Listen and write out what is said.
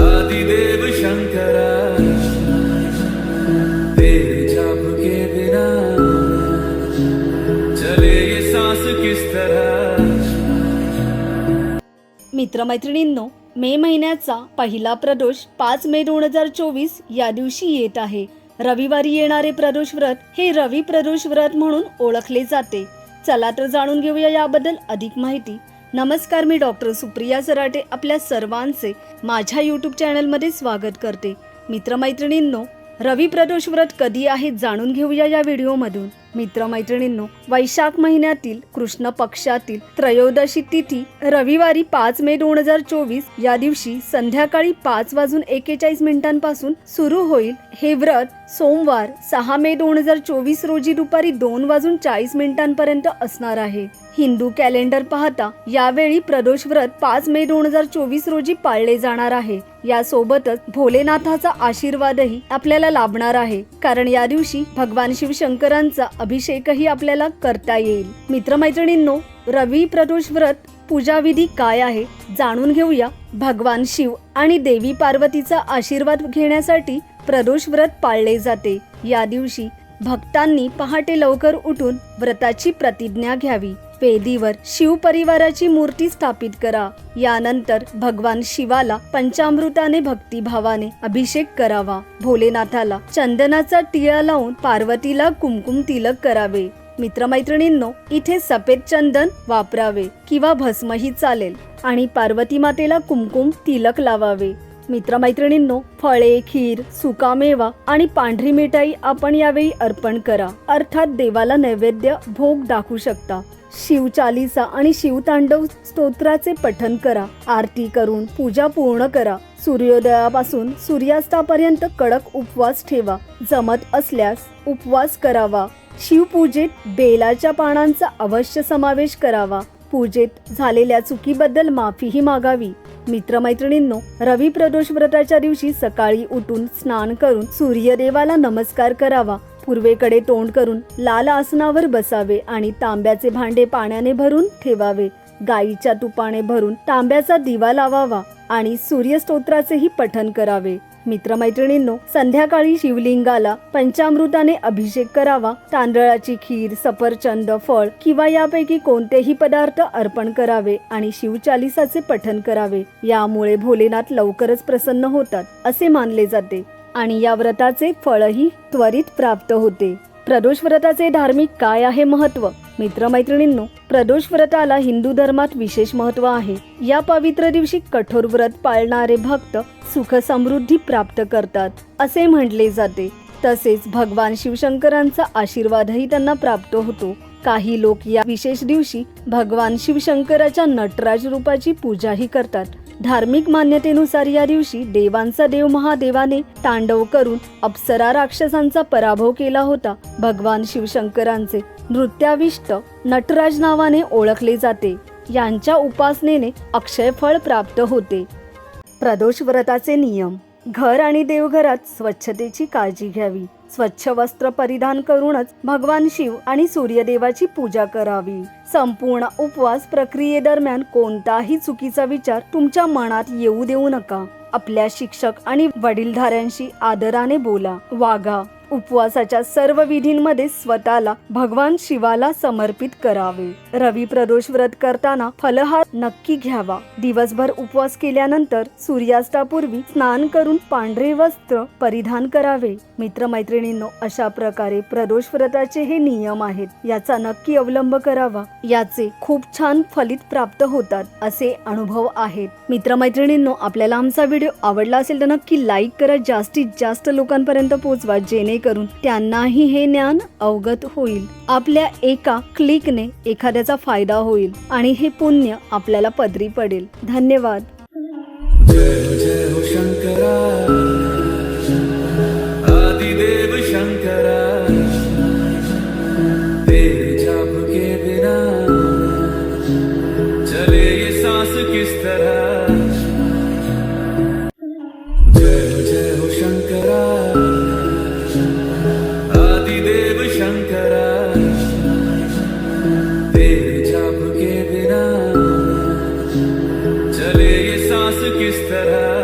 आदिदेव तेरे जाप के बिना चले ये सांस किस तरह. मित्रमैत्रिणींनो मे महिन्याचा पहिला प्रदोष पाच मे दोन हजार चोवीस या दिवशी येत आहे. रविवारी येणारे प्रदोष व्रत हे रवी प्रदोष व्रत म्हणून ओळखले जाते. चला तर जाणून घेऊया याबद्दल अधिक माहिती. नमस्कार मी डॉक्टर सुप्रिया सराटे आपल्या सर्वांचे माझ्या यूट्यूब चॅनलमध्ये स्वागत करते. मित्रमैत्रिणींनो रवी प्रदोष व्रत कधी आहे जाणून घेऊया या व्हिडिओमधून. मित्रमैत्रिणींनो वैशाख महिन्यातील कृष्ण पक्षातील त्रयोदशी तिथी रविवारी पाच मे दोन हजार चोवीस या दिवशी संध्याकाळी पाच वाजून एकेचाळीस मिनिटांपासून सुरू होईल हे व्रत सोमवार सहा मे दोन हजार चोवीस रोजी दुपारी दोन वाजून चाळीस मिनिटांपर्यंत असणार आहे. हिंदू कॅलेंडर पाहता यावेळी प्रदोष व्रत पाच मे दोन हजार चोवीस रोजी पाळले जाणार आहे. यासोबतच भोलेनाथाचा आशीर्वादही आपल्याला लाभणार आहे. कारण या दिवशी भगवान शिवशंकरांचा अभिषेकही आपल्याला करता येईल. मित्रमैत्रिणींनो रवी प्रदोष व्रत पूजाविधी काय आहे जाणून घेऊया भगवान शिव आणि देवी पार्वतीचा आशीर्वाद घेण्यासाठी प्रदोष व्रत पाळले जाते. या दिवशी भक्तांनी पहाटे लवकर उठून व्रताची प्रतिज्ञा घ्यावी. वेदीवर शिव परिवाराची मूर्ती स्थापित करा. यानंतर भगवान शिवाला पंचामृताने भक्तिभावाने अभिषेक करावा. भोलेनाथाला चंदनाचा टिळा लावून पार्वतीला कुमकुम तिलक करावे. मित्रमैत्रिणींनो इथे सफेद चंदन वापरावे किंवा भस्मही चालेल आणि पार्वती मातेला कुमकुम तिलक लावावे. मित्रमैत्रिणींनो फळे खीर सुकामेवा आणि पांढरी मिठाई आपण यावेळी अर्पण करा. अर्थात देवाला नैवेद्य भोग दाखवू शकता. शिवचालीसा आणि शिवतांडव स्तोत्राचे पठन करा. आरती करून पूजा पूर्ण करा. सूर्योदयापासून सूर्यास्तापर्यंत कडक उपवास ठेवा. जमत असल्यास उपवास करावा. शिवपूजेत बेलाच्या पानांचा अवश्य समावेश करावा. पूजेत झालेल्या चुकीबद्दल माफीही मागावी. मित्रमैत्रिणींनो रवी प्रदोष व्रताच्या दिवशी सकाळी उठून स्नान करून सूर्यदेवाला नमस्कार करावा. पूर्वेकडे तोंड करून लाल आसनावर बसावे आणि तांब्याचे भांडे पाण्याने भरून ठेवावे. गाईच्या तुपाने भरून तांब्याचा दिवा लावावा आणि सूर्यस्तोत्राचेही पठन करावे. मित्रमैत्रिणींनो संध्याकाळी शिवलिंगाला पंचामृताने अभिषेक करावा. तांदळाची खीर सफरचंद फळ किंवा यापैकी कोणतेही पदार्थ अर्पण करावे आणि शिवचालिसाचे पठन करावे. यामुळे भोलेनाथ लवकरच प्रसन्न होतात असे मानले जाते. आणि या व्रताचे फळही त्वरित प्राप्त होते. प्रदोष व्रताचे धार्मिक काय आहे महत्त्व? मित्रमैत्रिणींनो प्रदोष व्रताला हिंदू धर्मात विशेष महत्त्व आहे. या पवित्र दिवशी कठोर व्रत पाळणारे भक्त सुख समृद्धी प्राप्त करतात असे म्हटले जाते. तसेच भगवान शिवशंकरांचा आशीर्वादही त्यांना प्राप्त होतो. काही लोक या विशेष दिवशी भगवान शिवशंकराच्या नटराज रूपाची पूजाही करतात. धार्मिक मान्यतेनुसार या दिवशी देवांचा देव महादेवाने तांडव करून अप्सरा राक्षसांचा पराभव केला होता. भगवान शिवशंकरांचे नृत्याविष्ट नटराज नावाने ओळखले जाते. यांच्या उपासनेने अक्षय फळ प्राप्त होते. प्रदोष व्रताचे नियम. घर आणि देवघरात स्वच्छतेची काळजी घ्यावी. स्वच्छ वस्त्र परिधान करूनच भगवान शिव आणि सूर्यदेवाची पूजा करावी. संपूर्ण उपवास प्रक्रियेदरम्यान कोणताही चुकीचा विचार तुमच्या मनात येऊ देऊ नका. आपल्या शिक्षक आणि वडीलधाऱ्यांशी आदराने बोला. वागा. उपवासाच्या सर्व विधींमध्ये स्वतःला भगवान शिवाला समर्पित करावे. रवी प्रदोष व्रत करताना फलहार नक्की घ्यावा. दिवसभर उपवास केल्यानंतर सूर्यास्तापूर्वी स्नान करून पांढरे वस्त्र परिधान करावे. मित्रमैत्रिणींनो अशा प्रकारे प्रदोष व्रताचे हे नियम आहेत. याचा नक्की अवलंब करावा. याचे खूप छान फलित प्राप्त होतात असे अनुभव आहेत. मित्रमैत्रिणींनो आपल्याला आमचा व्हिडिओ आवडला असेल तर नक्की लाईक करा. जास्तीत जास्त लोकांपर्यंत पोहोचवा जेणेकरून त्यांनाही हे ज्ञान अवगत होईल. आपल्या एका क्लिकने एखाद्याचा फायदा होईल आणि हे पुण्य आपल्याला पदरी पडेल. धन्यवाद. हो. तेरे जाप के बिना चले ये सांस किस तरह?